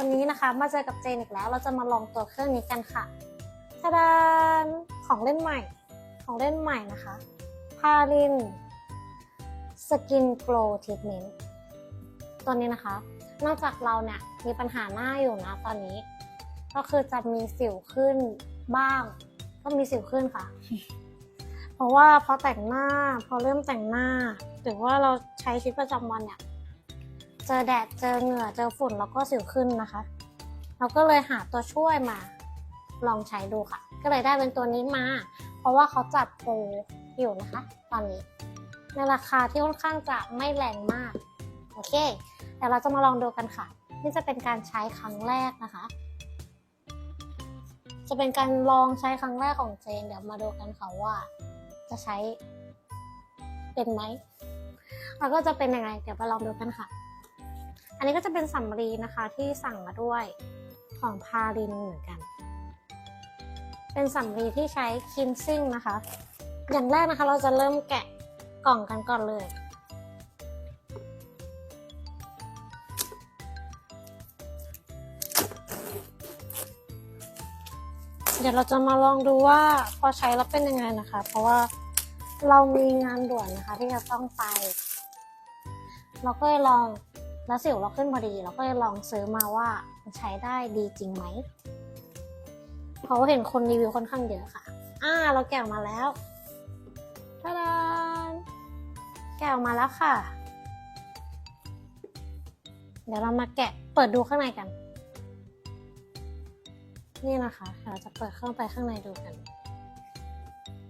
วันนี้นะคะมาเจอกับเจนอีกแล้ว เราจะมาลองตัวเครื่องนี้กันค่ะทะดานของเล่นใหม่ ของเล่นใหม่นะคะ พาลินสกินโกลทีทเมนต์ตัวนี้นะคะ นอกจากเราเนี่ยมีปัญหาหน้าอยู่นะตอนนี้ ก็คือจะมีสิวขึ้นบ้าง ก็มีสิวขึ้นค่ะ เพราะว่าพอแต่งหน้า พอเริ่มแต่งหน้า หรือว่าเราใช้ชีวิตประจำวันเนี่ย เจอแดดเจอเหงื่อเจอฝุ่นแล้วก็สิวขึ้นนะคะ เราก็เลยหาตัวช่วยมา ลองใช้ดูค่ะ ก็เลยได้เป็นตัวนี้มา เพราะว่าเขาจัดโปรอยู่นะคะ ตอนนี้ ในราคาที่ค่อนข้างจะไม่แรงมาก โอเคเดี๋ยวเราจะมาลองดูกันค่ะ นี่จะเป็นการใช้ครั้งแรกนะคะ จะเป็นการลองใช้ครั้งแรกของเจน เดี๋ยวมาดูกันค่ะว่า จะใช้เป็นไหมแล้วก็จะเป็นยังไง เดี๋ยวไปลองดูกันค่ะ อันนี้ก็จะเป็นสำลีนะคะที่สั่งมาด้วยของพารินเหมือนกัน เป็นสำลีที่ใช้คินซิ่งนะคะ อย่างแรกนะคะเราจะเริ่มแกะกล่องกันก่อนเลยเดี๋ยวเราจะมาลองดูว่าพอใช้แล้วเป็นยังไงนะคะ เพราะว่าเรามีงานด่วนนะคะที่จะต้องไป เราก็เลยลอง แล้วสิวเราขึ้นพอดีเราก็เลยลองซื้อมาว่ามันใช้ได้ดีจริงไหมเพราะว่าเห็นคนรีวิวค่อนข้างเยอะค่ะ อ่า เราแกะออกมาแล้วทาดานแกะออกมาแล้วค่ะ เดี๋ยวเรามาแกะเปิดดูข้างในกัน นี่นะคะ เราจะเปิดเข้าไปข้างในดูกัน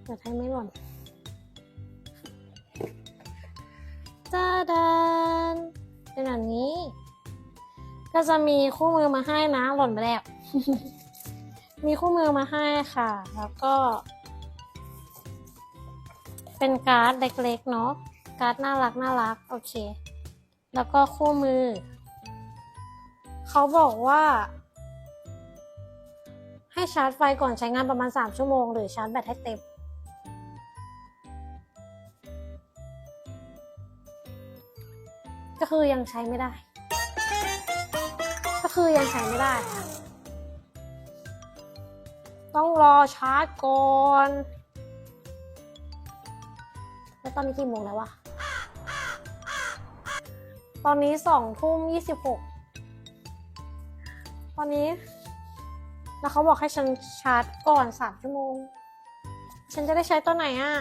เปิดให้ไม่หล่นจ้าดาน เป็นแบบนี้ ก็จะมีคู่มือมาให้นะหล่นไปแล้ว มีคู่มือมาให้ค่ะ แล้วก็ เป็นการ์ดเล็กๆเนาะการ์ดน่ารักน่ารักโอเค แล้วก็คู่มือ เขาบอกว่า ให้ชาร์จไฟก่อนใช้งานประมาณ 3 ชั่วโมง หรือชาร์จแบตให้เต็ม คือยังใช้ไม่ได้ ก็คือยังใช้ไม่ได้ค่ะต้องรอชาร์จก่อน แล้วตอนนี้กี่โมงแล้ววะ ตอนนี้สองทุ่มยี่สิบหก ตอนนี้ แล้วเขาบอกให้ฉันชาร์จก่อนสามชั่วโมง ฉันจะได้ใช้ตัวไหนอะ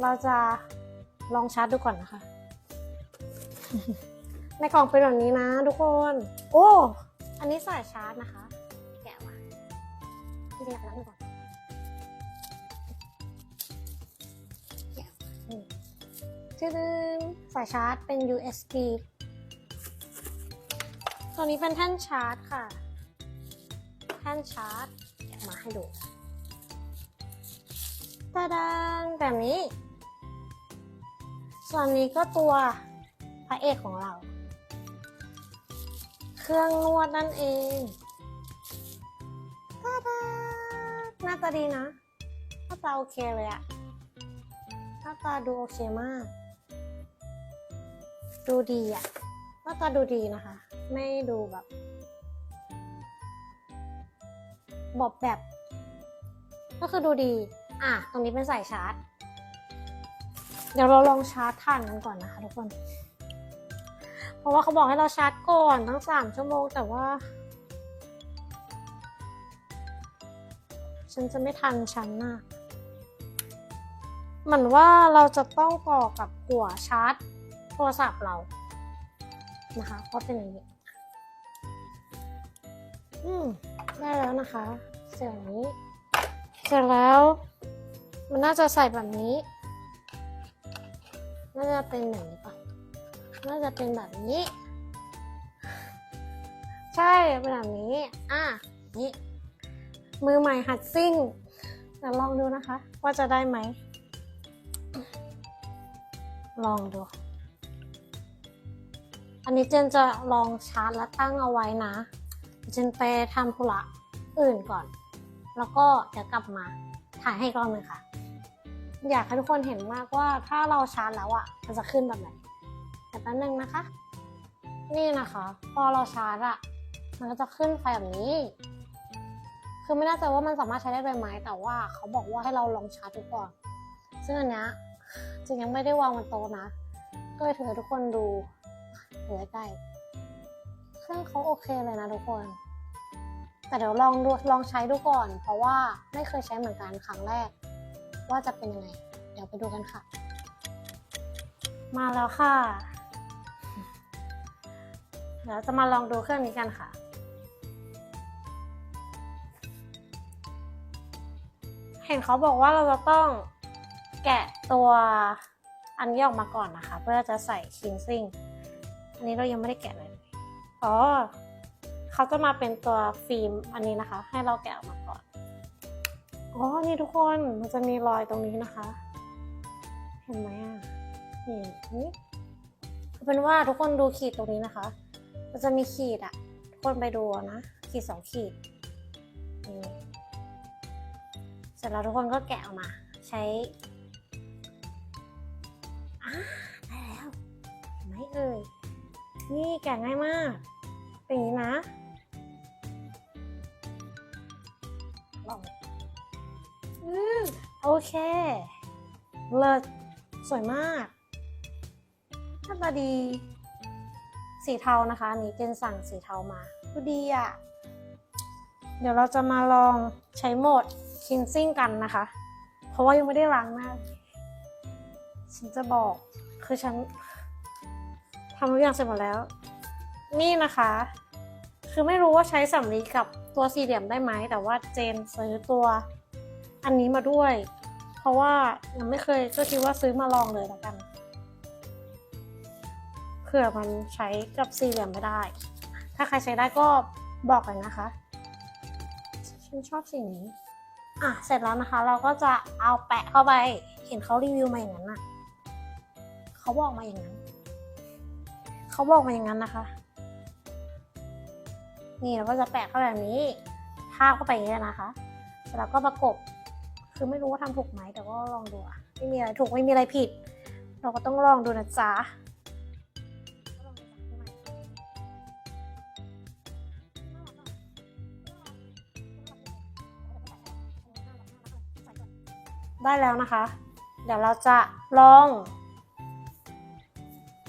เราจะลองชาร์จดูก่อนนะคะ ในกล่องเป็นแบบนี้นะทุกคน โอ้ อันนี้สายชาร์จนะคะ แกะมาจริงๆเอาแล้วก่อนแก้วชื่อดึงสายชาร์จเป็น USB ตัวนี้เป็นแท่นชาร์จค่ะ แท่นชาร์จแกะมาให้ดูตาดานแบบนี้ ส่วนนี้ก็ตัว ระเอกของเรา เครื่องนวดนั่นเองตาดาน้าตาดีนะหน้าตาโอเคเลยอะหน้าตาดูโอเคมาก ดูดีอะหน้าตาดูดีนะคะ ไม่ดูแบบบอบแบบ ก็คือดูดี อะ ตรงนี้เป็นสายชาร์จ เดี๋ยวเราลองชาร์จถ่านกันก่อนนะคะทุกคน เพราะว่าเขาบอกให้เราชาร์จก่อนทั้งสามชั่วโมงแต่ว่า ฉันจะไม่ทันฉันน่ะเหมือนว่าเราจะต้องต่อกับหัวชาร์จโทรศัพท์เรา นะคะเพราะเป็นอย่างนี้อืมได้แล้วนะคะเสร็จนี้ เสร็จแล้ว มันน่าจะใส่แบบนี้ น่าจะเป็นอย่างนี้ปะ น่าจะเป็นแบบนี้ ใช่เป็นแบบนี้ อะนี่ มือใหม่หัดซิ่งเดี๋ยวลองดูนะคะ ว่าจะได้ไหม ลองดู อันนี้เจนจะลองชาร์จและตั้งเอาไว้นะ เจนไปทำธุระอื่นก่อน แล้วก็เดี๋ยวกลับมาถ่ายให้อีกรอบหนึงค่ะ อยากให้ทุกคนเห็นมากว่าถ้าเราชาร์จแล้วอะ่ะ มันจะขึ้นแบบไหน แต่แป๊บนึงนะคะ นี่นะคะ พอเราชาร์จอะมันก็จะขึ้นไฟแบบนี้ คือไม่แน่ใจว่ามันสามารถใช้ได้เลยไหมแต่ว่าเขาบอกว่าให้เราลองชาร์จดูก่อน ซึ่งอันเนี้ยจริงยังไม่ได้วางบนโต๊ะนะ ก็เลยถือให้ทุกคนดูเหลือใกล้เครื่องเขาโอเคเลยนะทุกคน แต่เดี๋ยวลองดูลองใช้ดูก่อน เพราะว่าไม่เคยใช้เหมือนกันครั้งแรก ว่าจะเป็นยังไง เดี๋ยวไปดูกันค่ะ มาแล้วค่ะ เดี๋ยวจะมาลองดูเครื่องนี้กันค่ะ เห็นเขาบอกว่าเราจะต้องแกะตัวอันนี้ออกมาก่อนนะคะ เพื่อจะใส่คินซิ่ง อันนี้เรายังไม่ได้แกะเลย อ๋อ เขาจะมาเป็นตัวฟิล์มอันนี้นะคะ ให้เราแกะออกมาก่อน อ๋อ นี่ทุกคนมันจะมีรอยตรงนี้นะคะ เห็นไหมอะนี่คือเป็นว่าทุกคนดูขีดตรงนี้นะคะ มันจะมีขีดอะทุกคนไปดูนะ ขีดสองขีดนี่เสร็จแล้วทุกคนก็แกะออกมา ใช้อ่าได้แล้วไหมเอ่ยนี่แกะง่ายมาก เป็นอย่างนี้นะลองอืมโอเค เลิศสวยมากหน้าตาดี สีเทานะคะอันนี้เจนสั่งสีเทามาดูดีอะ่ะ เดี๋ยวเราจะมาลองใช้โหมดคินซิ่งกันนะคะ เพราะว่ายังไม่ได้ล้างหน้า ฉันจะบอกคือฉันทำทุกอย่างเสร็จหมดแล้ว นี่นะคะ คือไม่รู้ว่าใช้สำลีกับตัวสี่เหลี่ยมได้ไหม แต่ว่าเจนซื้อตัวอันนี้มาด้วย เพราะว่ายังไม่เคยก็คิดว่าซื้อมาลองเลยแล้วกัน ผื่อมันใช้กับสี่เหลี่ยมไม่ได้ ถ้าใครใช้ได้ก็บอกเลยนะคะฉันชอบสีนี้อะเสร็จแล้วนะคะ เราก็จะเอาแปะเข้าไปเห็นเขารีวิวมาอย่างนั้นน่ะเขาบอกมาอย่างนั้นเขาบอกมาอย่างนั้นนะคะ นี่เราก็จะแปะเข้าแบบนี้ทาบเข้าไปอย่างนี้นะคะเสร็จแล้วก็ประกบคือไม่รู้ว่าทำถูกไหมแต่ก็ลองดูอะไม่มีอะไรถูกไม่มีอะไรผิด เราก็ต้องลองดูนะจ๊ะ ได้แล้วนะคะ เดี๋ยวเราจะลอง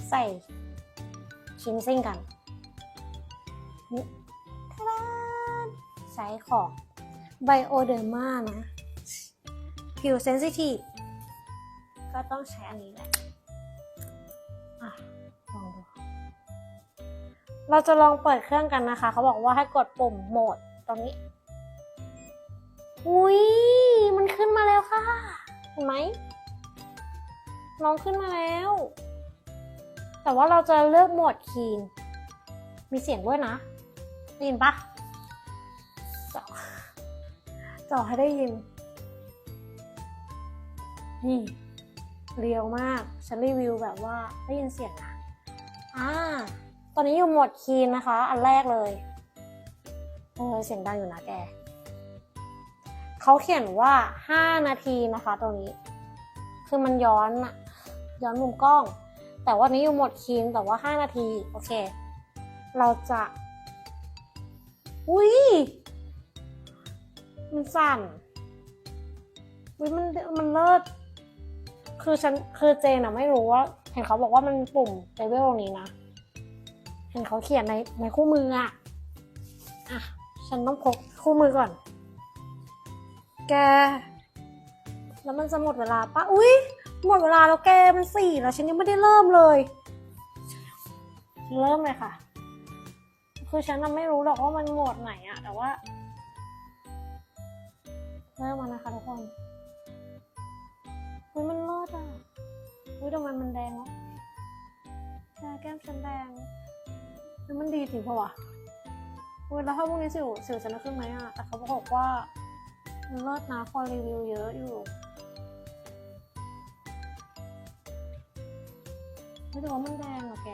ใส่ชิ้นซิ่งกันใช้ของไบโอเดอร์มานะผิวเซนซิทีฟก็ต้องใช้อันนี้แหละอะลองดู เราจะลองเปิดเครื่องกันนะคะ เขาบอกว่าให้กดปุ่มโหมดตรงนี้ อุ้ยมันขึ้นมาแล้วค่ะ เห็นไหมน้องขึ้นมาแล้ว แต่ว่าเราจะเลือกโหมดคีน มีเสียงด้วยนะได้ยินปะจาะเจาะให้ได้ยิน นี่ เรียวมาก ฉันรีวิวแบบว่าได้ยินเสียงนะอ่า ตอนนี้อยู่โหมดคีนนะคะ อันแรกเลยเออเสียงดังอยู่นะแก เขาเขียนว่า 5 นาทีนะคะตรงนี้ คือมันย้อนอะย้อนมุมกล้อง แต่ว่านี้อยู่หมดคีนแต่ว่า 5 นาที โอเค เราจะ อุ้ยมันสั่นอุ้ยมันมันเลิศคือฉันคือเจนอะไม่รู้ว่า เห็นเขาบอกว่ามันปุ่มเลเวลตรงนี้นะ เห็นเขาเขียนในในคู่มืออะอะ ฉันต้องพกคู่มือก่อน แก แล้วมันจะหมดเวลาปะอุ๊ย หมดเวลาแล้วแก มันสี่แล้วฉันยังไม่ได้เริ่มเลย เริ่มเลยค่ะ คือฉันน่ะไม่รู้หรอกว่ามันหมดไหนอะแต่ว่า เริ่มมานะคะทุกคนอุ๊ยมันเลิศอะอุ๊ยทำไมมันแดงวะแกแก้มฉันแดงแล้วมันดีจริงปะวะอุ๊ยแล้วถ้าพวกนี้สิวสิวฉันจะขึ้นไหมอะแต่เขาบอกว่า เลิศนะคนรีวิวเยอะอยู่ไม่รู้ว่ามันแดงเหรอแก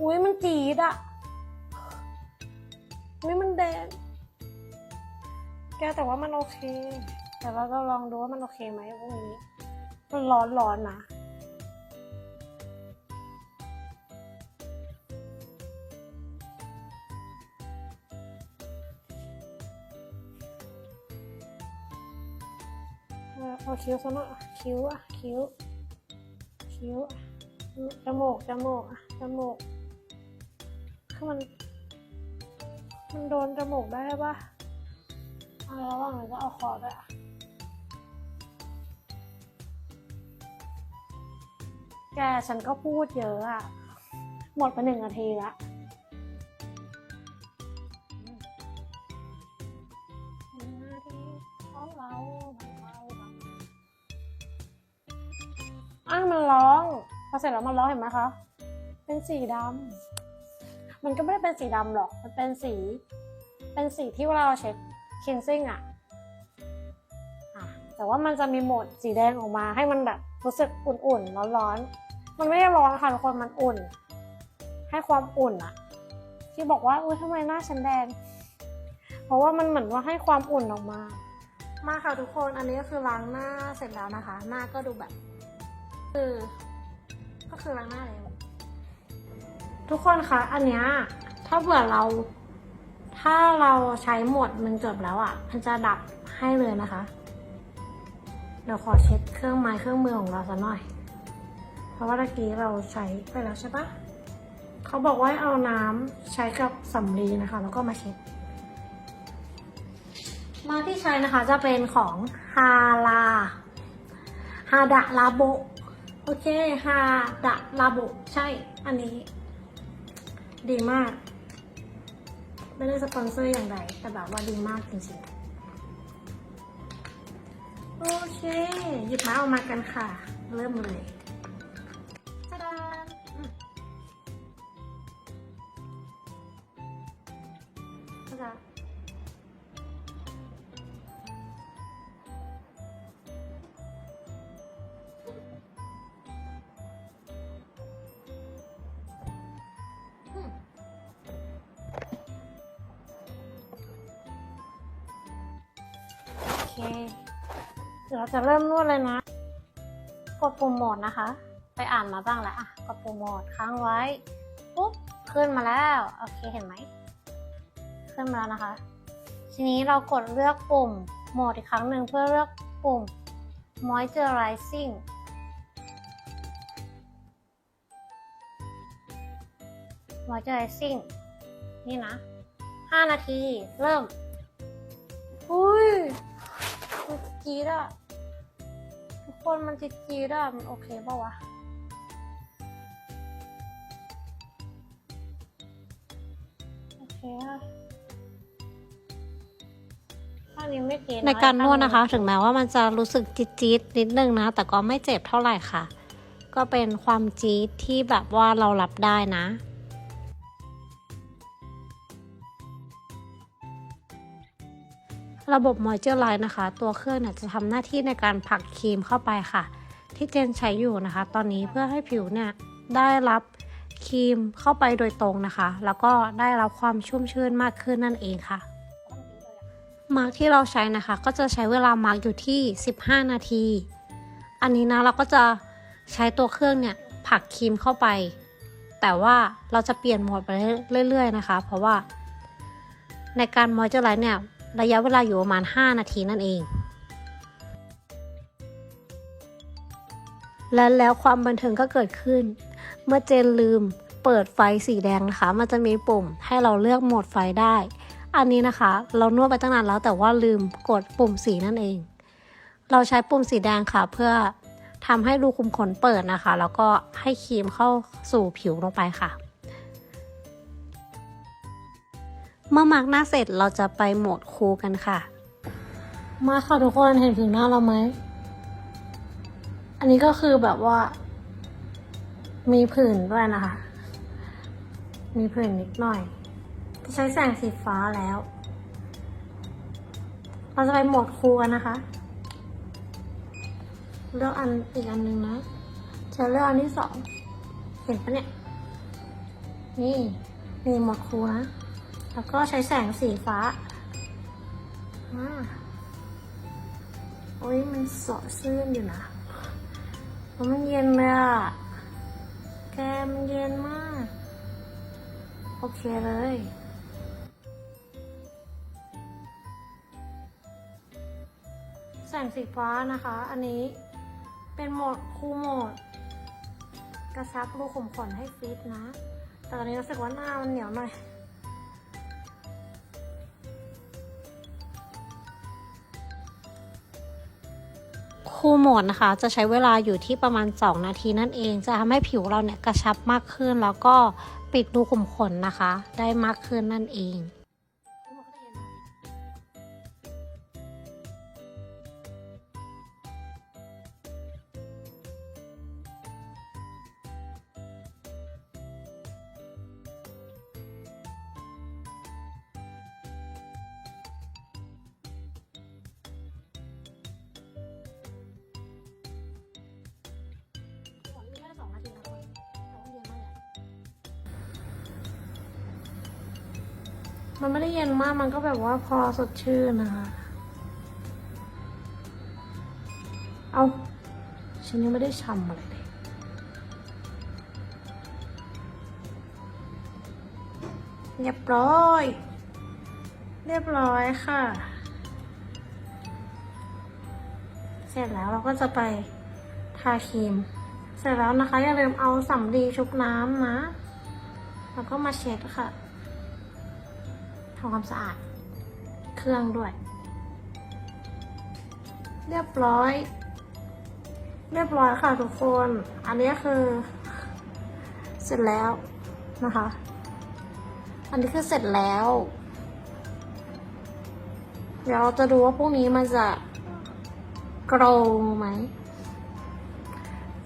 อุ้ยมันจีดอะอุ้ยมันแดง แกแต่ว่ามันโอเค แต่เราก็ลองดูว่ามันโอเคไหมพวกนี้มันร้อนร้อนๆนะ เอาคิ้วซะหน่อยคิ้วอะคิ้ว คิ้วจมูกจมูกอะจมูกคือมัน มันโดนจมูกได้ปะเอาระหว่างนั้ก็เอาคอด้วยอะแกฉันก็พูดเยอะอะ หมดไปหนึ่งนาทีละ มันร้อง พอเสร็จแล้วมันร้องเห็นไหมคะ เป็นสีดำมันก็ไม่ได้เป็นสีดำหรอก มันเป็นสี เป็นสีที่เวลาเราเช็ดคินซิ่งอะอะแต่ว่ามันจะมีโหมดสีแดงออกมาให้มันแบบรู้สึกอุ่นๆร้อนๆ มันไม่ได้ร้อนค่ะทุกคนมันอุ่น ให้ความอุ่นอะที่บอกว่าอุ้ยทำไมหน้าฉันแดง เพราะว่ามันเหมือนว่าให้ความอุ่นออกมา มาค่ะทุกคนอันนี้ก็คือล้างหน้าเสร็จแล้วนะคะ หน้าก็ดูแบบ คือก็คือล้างหน้าแล้วทุกคนคะอันเนี้ยถ้าเผื่อเรา ถ้าเราใช้หมดมันจบแล้วอะ่ะ มันจะดับให้เลยนะคะ เดี๋ยวขอเช็ดเครื่องไม้เครื่องมือของเราสักหน่อย เพราะว่าตะกี้เราใช้ไปแล้วใช่ปะเขาบอกว่าเอาน้ำใช้กับสำลีนะคะ แล้วก็มาเช็ดมาที่ใช้นะคะจะเป็นของฮาลาฮาดะลาโบ อเคฮาดะลาโบใช่ อันนี้ ดีมาก ไม่ได้สปอนเซอร์อย่างใดแต่แบบว่าดีมากจริงๆ โอเค หยิบมาเอามากันค่ะ เริ่มเลย เค เดี๋ยวเราจะเริ่มนวดเลยนะ กดปุ่มโหมดนะคะ ไปอ่านมาบ้างแล้วอะ กดปุ่มโหมดค้างไว้ ปุ๊บ ขึ้นมาแล้ว โอเค เห็นไหม ขึ้นมาแล้วนะคะ ทีนี้เรากดเลือกปุ่มโหมดอีกครั้งหนึ่งเพื่อเลือกปุ่ม moisturizing moisturizing นี่นะ 5 นาที เริ่ม อุ้ย จี๊ดอะทุกคนมันจี๊ดจี๊ดอะมันโอเคปะวะโอเคอะข้างนี้ไม่จี๊ดะในการนวดนะคะ ถึงแม้ว่ามันจะรู้สึกจี๊ดๆนิดนึงนะ แต่ก็ไม่เจ็บเท่าไหร่ค่ะ ก็เป็นความจี๊ดที่แบบว่าเรารับได้นะ ระบบมอยเจอร์ไลน์นะคะ ตัวเครื่องเนี่ยจะทำหน้าที่ในการผลักครีมเข้าไปค่ะ ที่เจนใช้อยู่นะคะ ตอนนี้เพื่อให้ผิวเนี่ยได้รับครีมเข้าไปโดยตรงนะคะ แล้วก็ได้รับความชุ่มชื่นมากขึ้นนั่นเองค่ะ มาร์กที่เราใช้นะคะ ก็จะใช้เวลามาร์กอยู่ที่ 15 นาที อันนี้นะเราก็จะใช้ตัวเครื่องเนี่ยผลักครีมเข้าไป แต่ว่าเราจะเปลี่ยนโหมดไปเรื่อยๆนะคะ เพราะว่าในการมอยเจอร์ไลท์เนี่ย ระยะเวลาอยู่ประมาณ 5 นาทีนั่นเอง และแล้วความบันเทิงก็เกิดขึ้น เมื่อเจนลืมเปิดไฟสีแดงนะคะ มันจะมีปุ่มให้เราเลือกโหมดไฟได้ อันนี้นะคะ เรานวดไปตั้งนานแล้วแต่ว่าลืมกดปุ่มสีนั่นเอง เราใช้ปุ่มสีแดงค่ะ เพื่อทำให้รูขุมขนเปิดนะคะ แล้วก็ให้ครีมเข้าสู่ผิวลงไปค่ะ เมื่อมาร์กหน้าเสร็จเราจะไปโหมดคูกันค่ะ มาค่ะทุกคนเห็นผิวหน้าเราไหม อันนี้ก็คือแบบว่า มีผื่นด้วยนะคะ มีผื่นนิดหน่อย ใช้แสงสีฟ้าแล้ว เราจะไปโหมดคูกันนะคะ เลือกอันอีกอันหนึ่งนะ จะเลือกอันที่สอง เห็นปะเนี่ย นี่ นี่โหมดคูนะ แล้วก็ใช้แสงสีฟ้าอ่าโอ้ยมันสดชื่นอยู่นะเพราะมันเย็นเลยอะแกมันเย็นมาก โอเคเลยแสงสีฟ้านะคะ อันนี้เป็นโหมดคูลโหมด กระชับรูขุมขนให้ฟิตนะ แต่ตอนนี้รู้สึกว่าหน้ามันเหนียวหน่อย คูลโหมดนะคะ จะใช้เวลาอยู่ที่ประมาณ 2 นาทีนั่นเอง จะทำให้ผิวเราเนี่ยกระชับมากขึ้น แล้วก็ปิดรูขุมขนนะคะ ได้มากขึ้นนั่นเอง มันไม่ได้เย็นมากมันก็แบบว่าพอสดชื่นนะคะ เอาฉันยังไม่ได้ชำอะไรเลย เรียบร้อย เรียบร้อยค่ะ เสร็จแล้วเราก็จะไปทาครีม เสร็จแล้วนะคะอย่าลืมเอาสำลีชุบน้ำนะ แล้วก็มาเช็ดค่ะ ทำความสะอาด เครื่องด้วย เรียบร้อย เรียบร้อยค่ะทุกคน อันนี้คือ เสร็จแล้วนะคะ อันนี้คือเสร็จแล้ว เดี๋ยวเราจะดูว่าพวกนี้มันจะโกรไหม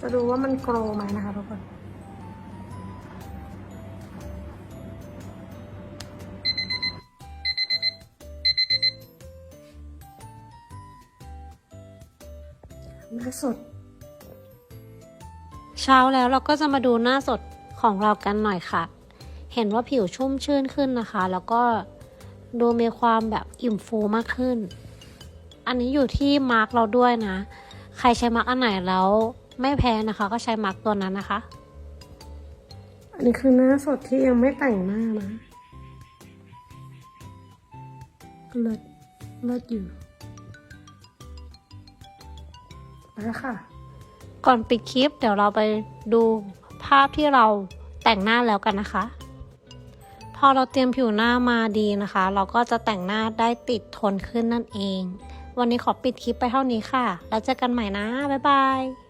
จะดูว่ามันโกรไหมนะคะทุกคน หน้าสด เช้าแล้วเราก็จะมาดูหน้าสดของเรากันหน่อยค่ะ เห็นว่าผิวชุ่มชื่นขึ้นนะคะ แล้วก็ดูมีความแบบอิ่มฟูมากขึ้น อันนี้อยู่ที่มาร์กเราด้วยนะ ใครใช้มาร์กอันไหนแล้วไม่แพ้นะคะ ก็ใช้มาร์กตัวนั้นนะคะ อันนี้คือหน้าสดที่ยังไม่แต่งหน้านะเลิศเลิศอยู่ มาค่ะ ก่อนปิดคลิปเดี๋ยวเราไปดูภาพที่เราแต่งหน้าแล้วกันนะคะ พอเราเตรียมผิวหน้ามาดีนะคะ เราก็จะแต่งหน้าได้ติดทนขึ้นนั่นเอง วันนี้ขอปิดคลิปไปเท่านี้ค่ะ แล้วเจอกันใหม่นะ บ๊ายบาย